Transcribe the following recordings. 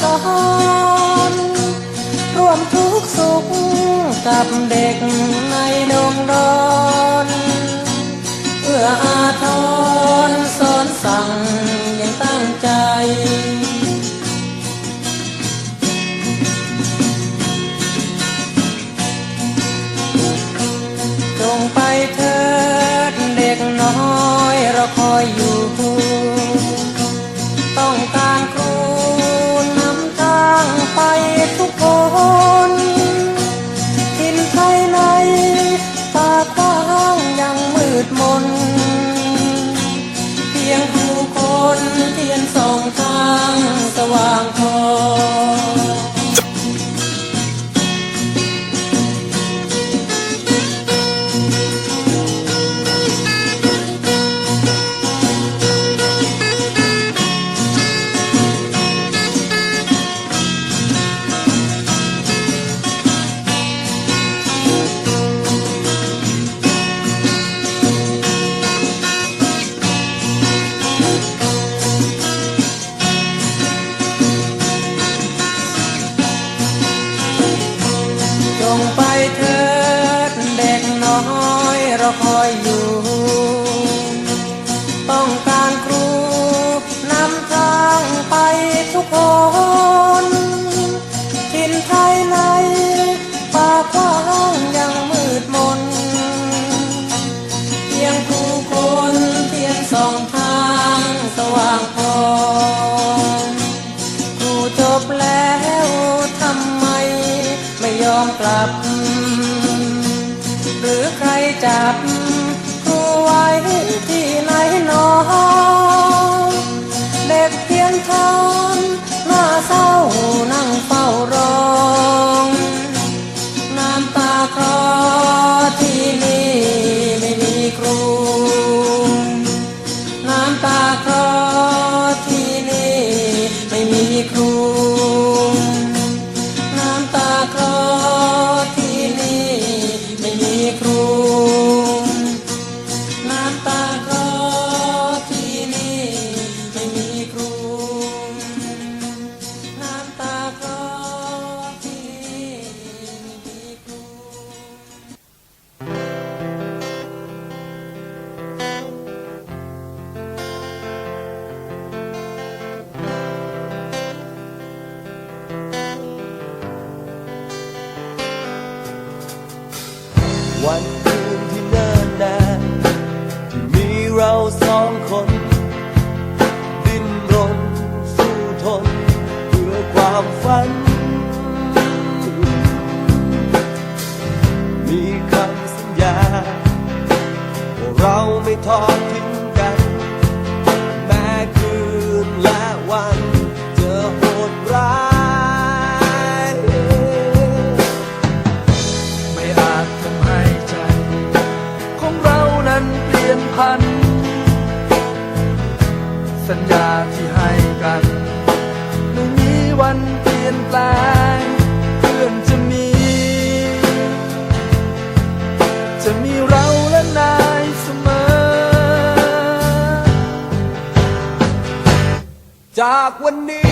สอนร่วมทุกสุขกับเด็กในดงดอนเพื่ออาทรสอนสั่ง ส่องทางสว่างทอง รอคอยอยู่ one. ากวันนี้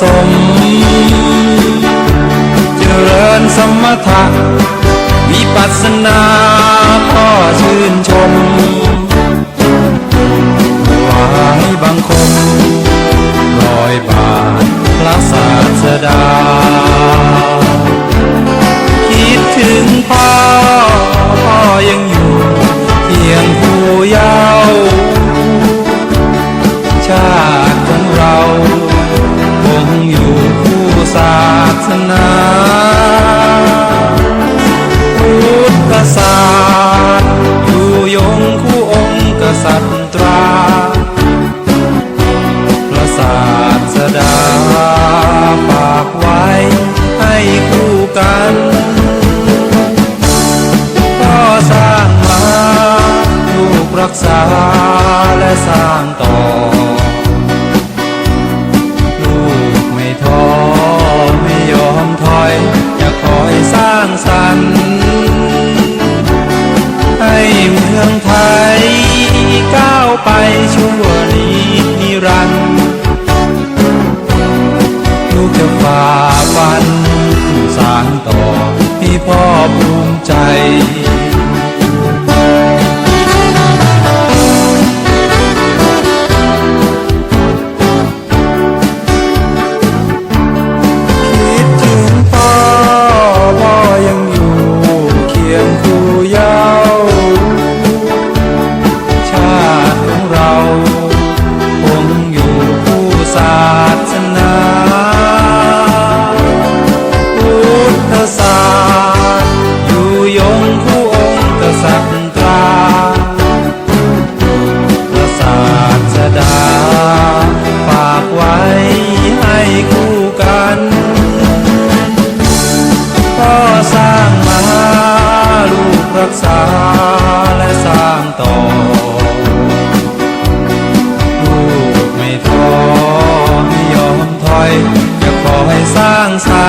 สม เจริญสมถะวิปัสสนาพ่อชื่นชมถวายบังคมรอยบาทพระศาสดา คิดถึงพ่อ พ่อยังอยู่เพียงผู้ยา นาพุทธศาสตร์อยู่ยงคู่องค์กษัตราพระศาสดาฝากไว้ให้คู่กันพ่อสร้างมาลูกรักษาและสร้าง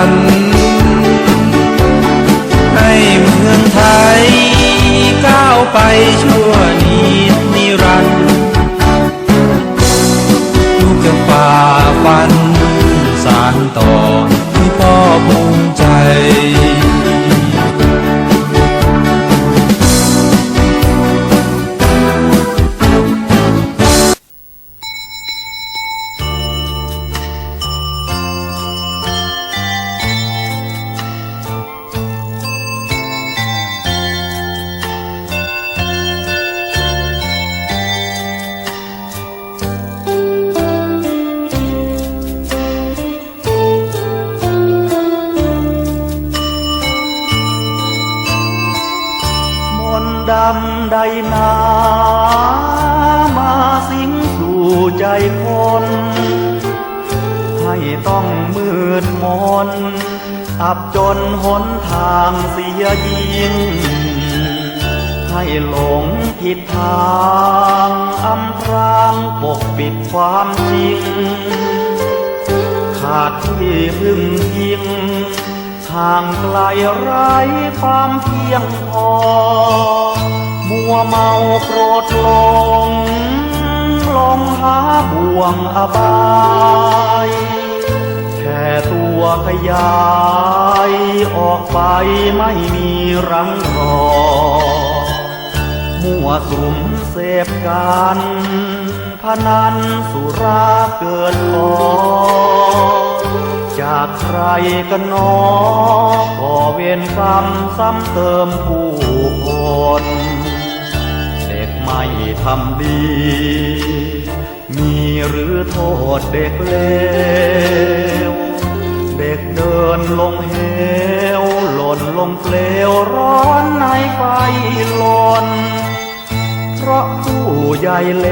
า ใดหนามาสิงสู่ใจคน ให้ต้องมืดมน อับจนหนทางเสียยิ่ง ให้หลงผิดทางอำพรางปกปิดความจริง ขาดที่พึ่งพิงห่างไกลไร้ความเพียงพอ มัวเมาโกรธหลงลงหาบ่วงอบายแค่ตัวขยายออกไปไม่มีรังรอ มัวสุมเสพกันพนันสุราเกินพอจากใครกันนอก่อเวรกรรมซ้ำเติมผู้คน ไม่ทำดี มีหรือโทษเด็กเลว เด็กเดินลงเหว หล่นลงเปลวร้อนในไฟลนเพราะผู้ใหญ่เล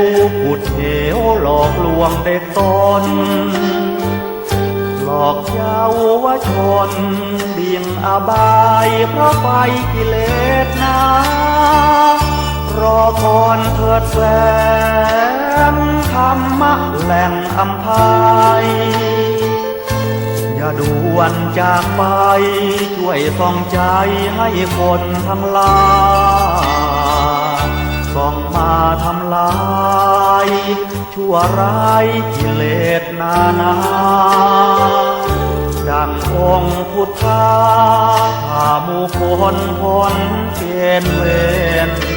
วปุดเหวหลอกลวงเด็กตนหลอกเยาวชนเบี่ยงอบายเพราะไฟกิเลสนา รอก่อนเถิดแสงธรรมะแหล่งอำพายอย่าด่วนจากไป ช่วยส่องใจให้คนทั้งหลายส่องมาทำลาย ชั่วร้ายกิเลสนานาดังองค์พุทธาพามูคนพ้นเกณฑ์เวร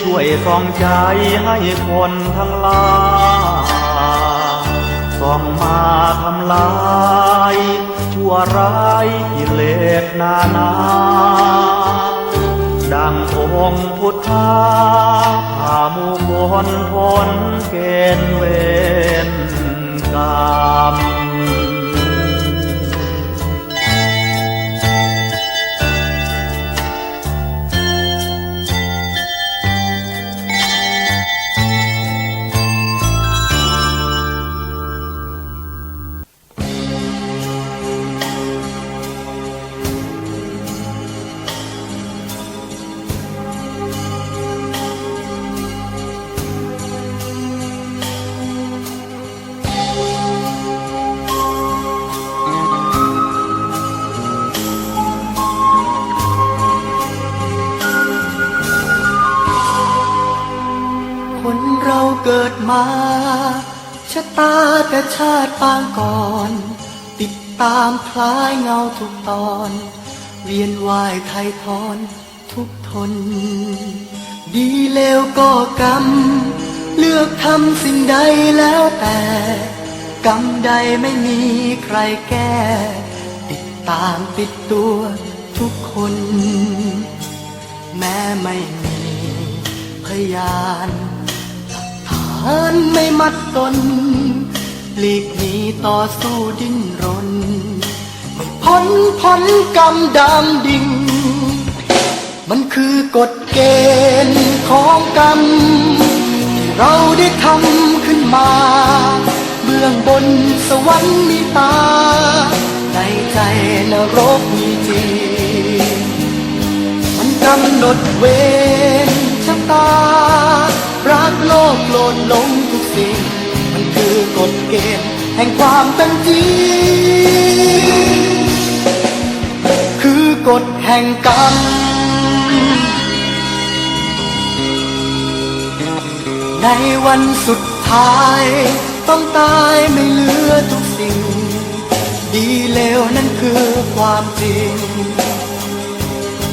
ช่วยส่องใจให้คนทั้งหลายส่องมาทำลายชั่วร้ายกิเลสนานา ดังองค์พุทธาพาหมู่คนพ้นเกณฑ์เวรกรรม ตาแต่ชาติปางก่อน ติดตามคล้ายเงาทุกตอน เวียนว่ายไทยทอนทุกทน ดีเลวก็กรรม เลือกทำสิ่งใดแล้วแต่ กรรมใดไม่มีใครแก้ ติดตามติดตัวทุกคน แม้ไม่มีพยานานไม่มัดตนหลีกหนีต่อสู้ดิ้นรน ไม่พ้นพ้นกรรมดำดิ่ง มันคือกฎเกณฑ์ของกรรม ที่เราได้ทำขึ้นมา เบื้องบนสวรรค์มีตา ในใจนรกมีจริงมันกำหนดเวรชะตา รักโลกโลดหลงทุกสิ่ง มันคือกฎเกณฑ์แห่งความเป็นจริง คือกฎแห่งกรรมในวันสุดท้าย ต้องตายไม่เหลือทุกสิ่ง ดีเลวนั่นคือความจริง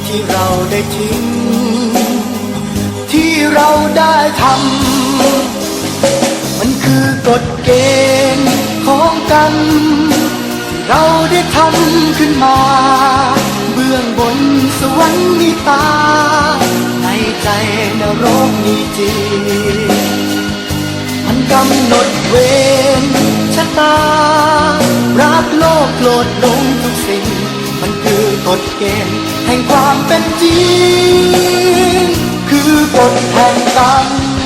ที่เราได้ทิ้ง ที่เราได้ทำมันคือกฎเกณฑ์ของกรรมที่เราได้ทำขึ้นมา เบื้องบนสวรรค์มีตา ในใจนรกมีจริงมันกำหนดเวรชะตา รักโลกโกรธลงทุกสิ่ง มันคือกฎเกณฑ์แห่งความเป็นจริง คือกฎแห่งกรรม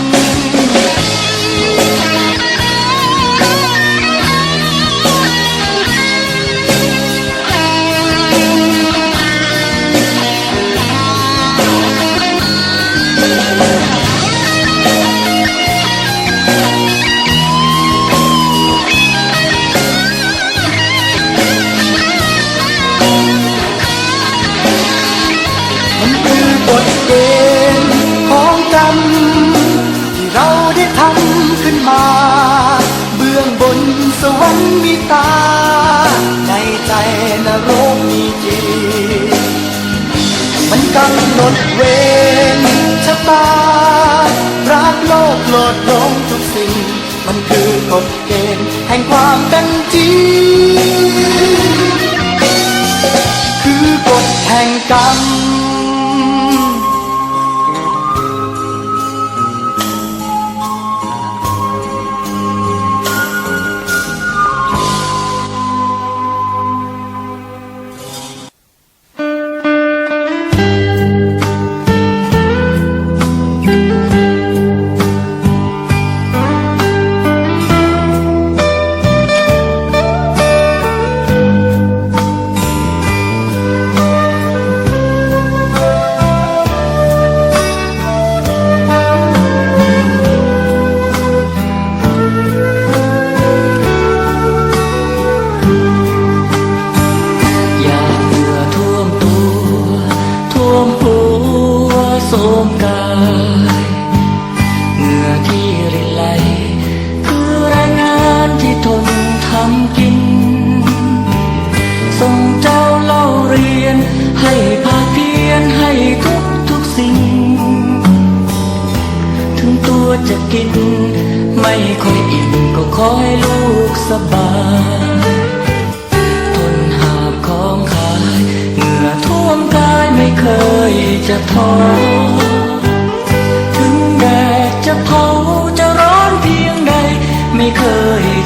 โลกโกรธหลงทุกสิ่ง มันคือกฎเกณฑ์แห่งความเป็น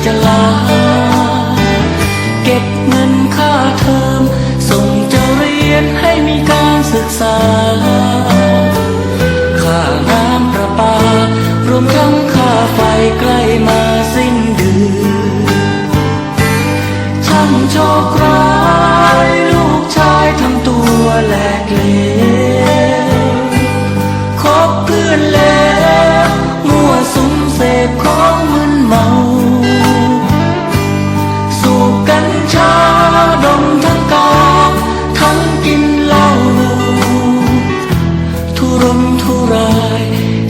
จะลา เก็บเงินค่าเทอม ส่งเจ้าเรียนให้มีการศึกษา ค่าน้ำประปา รวมทั้งค่าไฟใกล้มาสิ้นเดือนช่างโชคร้าย ลูกชายทำตัวแหลกเหล ผู้ร้าย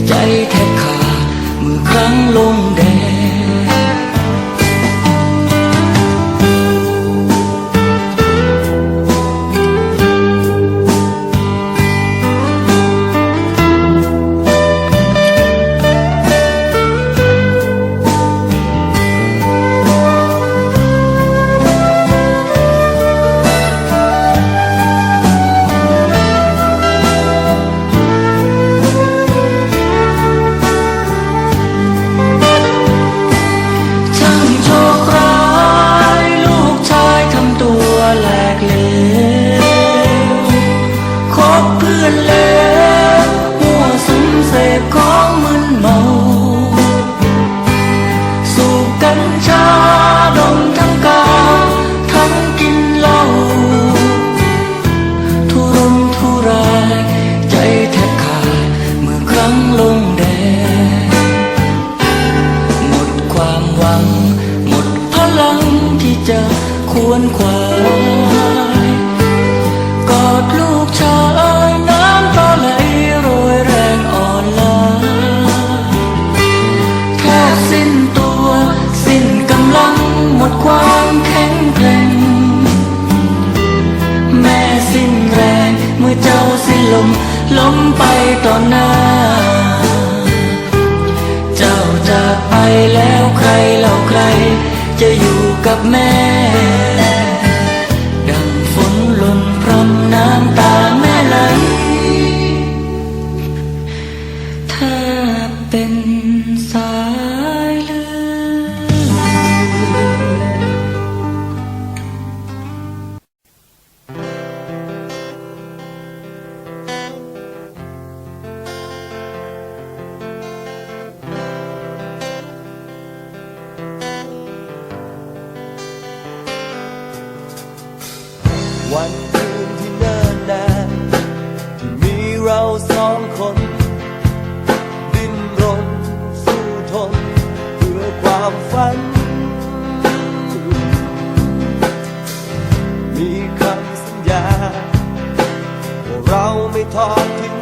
ใจแทบขาดเมื่อครั้งลงแดง ล้มไปต่อหน้า เจ้าจากไปแล้วใครเล่าใคร จะอยู่กับแม่ เราสองคน ดิ้นรนสู้ทน เพื่อความฝัน มีคำสัญญาว่าเราไม่ทอดทิ้ง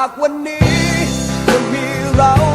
ากวันนี้จะมีเรา